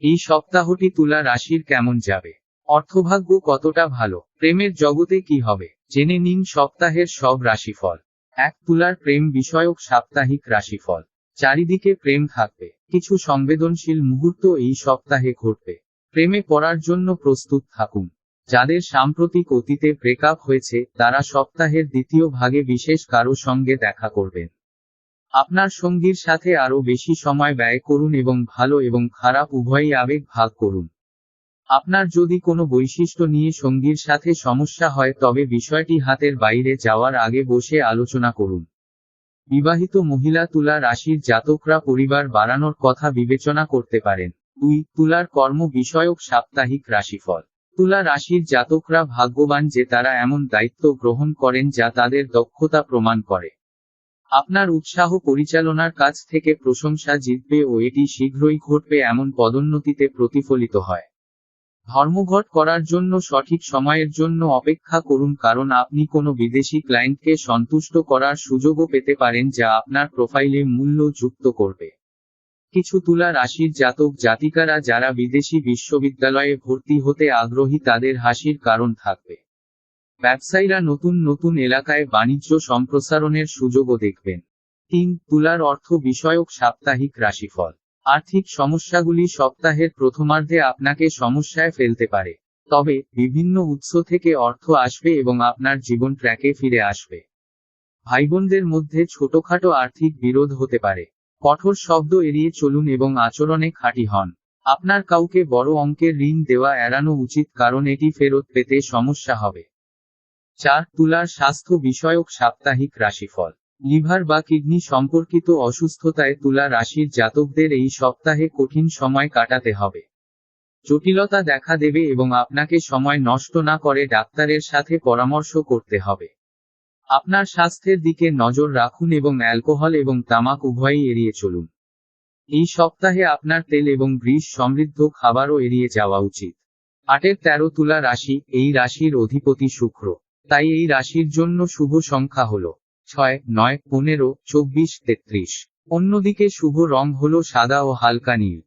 এই সপ্তাহটি তুলা রাশির কেমন যাবে? অর্থভাগ্য কতটা ভালো? প্রেমের জগতে কি হবে? জেনে নিন সপ্তাহের সব রাশিফল। এক, তুলার প্রেম বিষয়ক সাপ্তাহিক রাশিফল। চারিদিকে প্রেম থাকবে। কিছু সংবেদনশীল মুহূর্ত এই সপ্তাহে ঘটবে। প্রেমে পড়ার জন্য প্রস্তুত থাকুন। যাদের সাম্প্রতিক অতীতে ব্রেকআপ হয়েছে, তারা সপ্তাহের দ্বিতীয় ভাগে বিশেষ কারও সঙ্গে দেখা করবেন। আপনার সঙ্গীর সাথে আরও বেশি সময় ব্যয় করুন এবং ভালো এবং খারাপ উভয়ই আবেগ ভাগ করুন। আপনার যদি কোনো বৈশিষ্ট্য নিয়ে সঙ্গীর সাথে সমস্যা হয়, তবে বিষয়টি হাতের বাইরে যাওয়ার আগে বসে আলোচনা করুন। বিবাহিত মহিলা তুলা রাশির জাতকরা পরিবার বাড়ানোর কথা বিবেচনা করতে পারেন। দুই, তুলার কর্ম বিষয়ক সাপ্তাহিক রাশিফল। তুলা রাশির জাতকরা ভাগ্যবান যে তারা এমন দায়িত্ব গ্রহণ করেন যা তাদের দক্ষতা প্রমাণ করে। আপনার উৎসাহ পরিচালনার কাছ থেকে প্রশংসা জিতবে ও এটি শীঘ্রই ঘটবে এমন পদোন্নতিতে প্রতিফলিত হয়। ধর্মঘট করার জন্য সঠিক সময়ের জন্য অপেক্ষা করুন কারণ আপনি কোনো বিদেশি ক্লায়েন্টকে সন্তুষ্ট করার সুযোগও পেতে পারেন যা আপনার প্রোফাইলে মূল্য যুক্ত করবে। কিছু তুলা রাশির জাতক জাতিকারা যারা বিদেশি বিশ্ববিদ্যালয়ে ভর্তি হতে আগ্রহী তাদের হাসির কারণ থাকবে। ব্যবসায়ীরা নতুন নতুন এলাকায় বাণিজ্য সম্প্রসারণের সুযোগও দেখবেন। তিন, তুলার অর্থ বিষয়ক সাপ্তাহিক রাশিফল। আর্থিক সমস্যাগুলি সপ্তাহের প্রথমার্ধে আপনাকে সমস্যায় ফেলতে পারে। তবে, বিভিন্ন উৎস থেকে অর্থ আসবে এবং আপনার জীবন ট্র্যাকে ফিরে আসবে। ভাইবোনদের মধ্যে ছোটখাটো আর্থিক বিরোধ হতে পারে। কঠোর শব্দ এড়িয়ে চলুন এবং আচরণে খাঁটি হন। আপনার কাউকে বড় অঙ্কের ঋণ দেওয়া এড়ানো উচিত, কারণ এটি ফেরত পেতে সমস্যা হবে। চার, তুলার স্বাস্থ্য বিষয়ক সাপ্তাহিক রাশিফল। লিভার বা কিডনি সম্পর্কিত অসুস্থতায় তুলা রাশির জাতকদের এই সপ্তাহে কঠিন সময় কাটাতে হবে। জটিলতা দেখা দেবে এবং আপনাকে সময় নষ্ট না করে ডাক্তারের সাথে পরামর্শ করতে হবে। আপনার স্বাস্থ্যের দিকে নজর রাখুন এবং অ্যালকোহল এবং তামাক উভয়ই এড়িয়ে চলুন। এই সপ্তাহে আপনার তেল এবং গ্রিস সমৃদ্ধ খাবারও এড়িয়ে যাওয়া উচিত। আটের তেরো তুলা রাশি, এই রাশির অধিপতি শুক্র। তাই এই রাশির জন্য শুভ সংখ্যা হল ছয়, নয়, পনেরো, চব্বিশ, তেত্রিশ। অন্যদিকে শুভ রং হল সাদা ও হালকা নীল।